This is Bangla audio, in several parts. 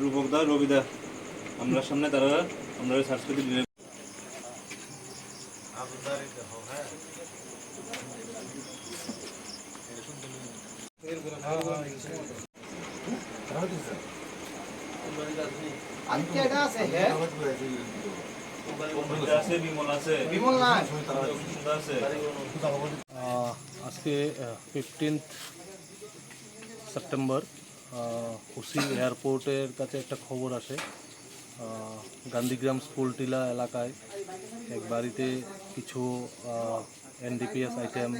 রূপকদা রবিদা আমরা সামনে তারা আমরা হ্যাঁ অমৃতা আছে বিমল আছে। বিমল না আছে। আজকে ফিফটিন্থ সেপ্টেম্বর হুসি এয়ারপোর্টের কাছে একটা খবর আসে। গান্ধীগ্রাম স্কুল টিলা এলাকায় এক বাড়িতে কিছু এনডিপিএস আইটেম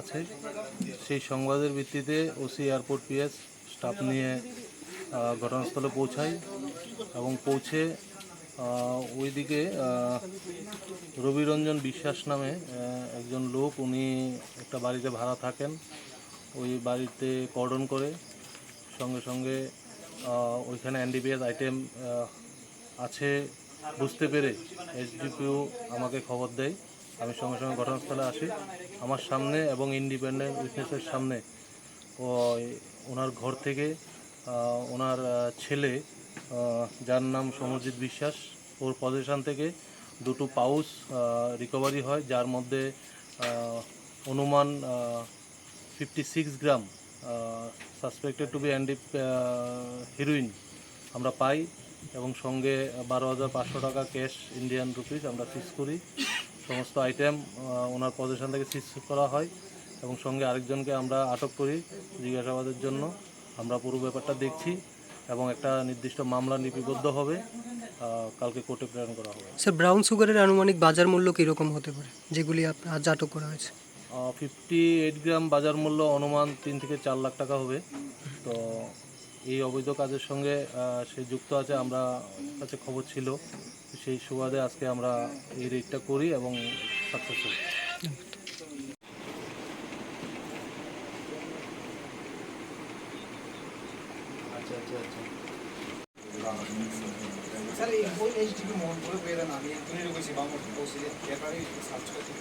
আছে। সেই সংবাদের ভিত্তিতে ওসি এয়ারপোর্ট পিএস স্টাফ নিয়ে ঘটনাস্থলে পৌঁছাই এবং পৌঁছে ওইদিকে রবিরঞ্জন বিশ্বাস নামে একজন লোক, উনি একটা বাড়িতে ভাড়া থাকেন। ওই বাড়িতে কর্ডন করে। সঙ্গে সঙ্গে ওইখানে এনডিপিএস আইটেম আছে বুঝতে পেরে এসডিপিও আমাকে খবর দেয়। আমি সঙ্গে সঙ্গে ঘটনাস্থলে আসি। আমার সামনে এবং ইন্ডিপেন্ডেন্ট উইটনেসের সামনে ও ওনার ঘর থেকে ওনার ছেলে যার নাম সমরজিৎ বিশ্বাস ওর পজিশন থেকে দুটো পাউচ রিকভারি হয়, যার মধ্যে অনুমান fifty six gram suspected to be and heroin আমরা পাই এবং সঙ্গে বারো হাজার পাঁচশো টাকা ক্যাশ ইন্ডিয়ান রুপিস আমরা সিজ করি। সমস্ত আইটেম ওনার পজিশন থেকে সিজ করা হয় এবং সঙ্গে আরেকজনকে আমরা আটক করি জিজ্ঞাসাবাদের জন্য। আমরা পুরো ব্যাপারটা দেখছি। এবং একটা নির্দিষ্ট মামলা লিপিবদ্ধ হবে কালকে কোর্টে প্রেরণ করা হবে। স্যার ব্রাউন সুগারের আনুমানিক বাজার মূল্য কীরকম হতে পারে যেগুলি আজ আটক করা হয়েছে? ফিফটি এইট গ্রাম বাজার মূল্য অনুমান তিন থেকে চার লাখ টাকা হবে। তো এই অবৈধ কাজের সঙ্গে সে যুক্ত আছে আমরা কাছে খবর ছিল। সেই সুবাদে আজকে আমরা এই রেটটা করি এবং সাকসেসফুল আচ্ছা আচ্ছা আচ্ছা স্যার এই পেয়ে দেন আমি একটু নিয়ে গেছি বামর বসে সার্চ করতে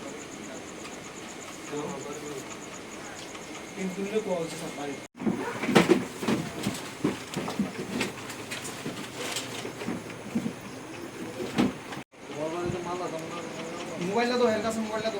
কিন্তু নিলে কো হচ্ছে স্যার বাড়ি মোবাইলটা তো এর কাছে মোবাইলটা তো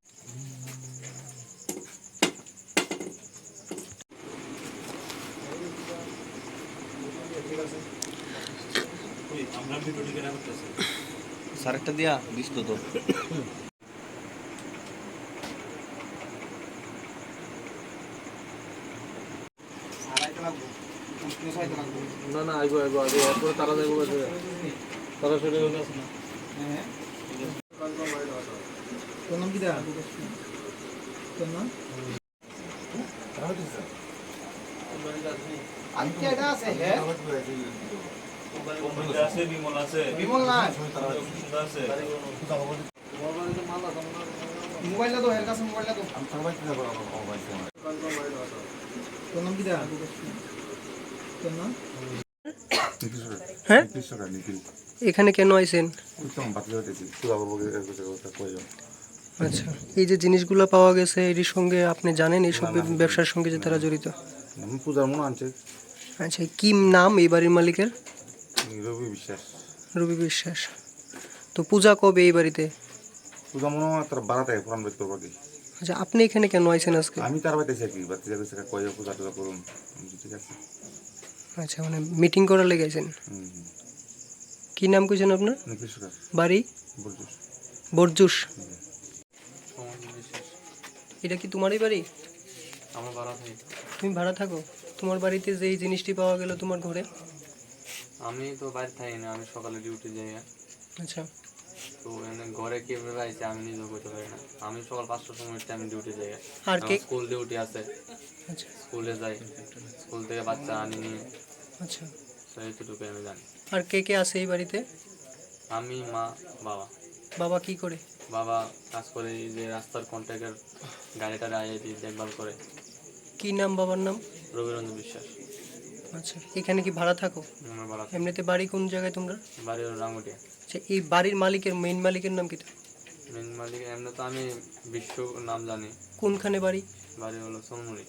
আমরা ভিডিওটি কেনা করতেছি সারেকটা দিয়া দিস তো তো স্যার না না আইবো আইবো আগে এরপরে তারা যাইবো কাছে সরাসরি হ্যাঁ তোর নাম কি দা? তোর নাম? আজকে এটা আছে হ্যাঁ? আছে বিমল আছে বিমল না আছে মোবাইলটা তো এর কাছে মোবাইলটা তো তোর নাম কি দা তোর নাম? হ্যাঁ? এখানে কেন আইছেন? আচ্ছা এই যে জিনিসগুলো পাওয়া গেছে এর সঙ্গে আপনি জানেন এইসব ব্যব- ব্যবসার সঙ্গে যে তারা জড়িত? পূজার মনে আনছে। আচ্ছা কি নাম এই বাড়ির মালিকের? রবি বিশ্বাস। রবি বিশ্বাস। তো পূজা কবে এই বাড়িতে? পূজা মনে হয় তার বেদ করব আচ্ছা আপনি এখানে কেন আইছেন আজকে? আমি তার বাড়িতে আছি আর কি বাড়িতে যাবে সেটা কয়ে পূজা টুজা করুন। ঠিক আছে। আচ্ছা মানে মিটিং করার লেগে হুম কি নাম কইছেন আপনার? বাড়ি? বরজুস এটা কি তোমারই বাড়ি? আমার ভাড়া থাকি তুমি ভাড়া থাকো। তোমার বাড়িতে যে এই জিনিসটি পাওয়া গেল তোমার ঘরে? আমি তো বাড়ি থাকি না আমি সকালে ডিউটি যাই। আচ্ছা। তো এনে ঘরে কীভাবে আইছে আমি নিজেও করতে পারি না। আমি সকাল পাঁচটার সময় উঠতে আমি ডিউটি যাই। আর কে? স্কুল ডিউটি আছে। আচ্ছা। স্কুলে যাই। স্কুল থেকে বাচ্চা আনি নিয়ে। আচ্ছা। তো আমি জানি। আর কে কে আছে এই বাড়িতে? আমি মা বাবা। বাবা কি করে? বাবা কাজ করে এই যে রাস্তার কন্ট্রাক্টের গাড়িটা আইয়ে দিয়ে দেখভাল করে। কি নাম বাবার নাম? রবিরঞ্জন বিশ্বাস। আচ্ছা এখানে কি ভাড়া থাকো? আমার এমনিতে বাড়ি কোন জায়গায় তোমরা? বাড়ি হলো রাঙ্গুটিয়া। আচ্ছা এই বাড়ির মালিকের মেইন মালিকের নাম কি মেইন মালিক এমনি তো আমি বিশ্ব নাম জানি। কোনখানে বাড়ি? বাড়ি হলো সোনমুড়ি।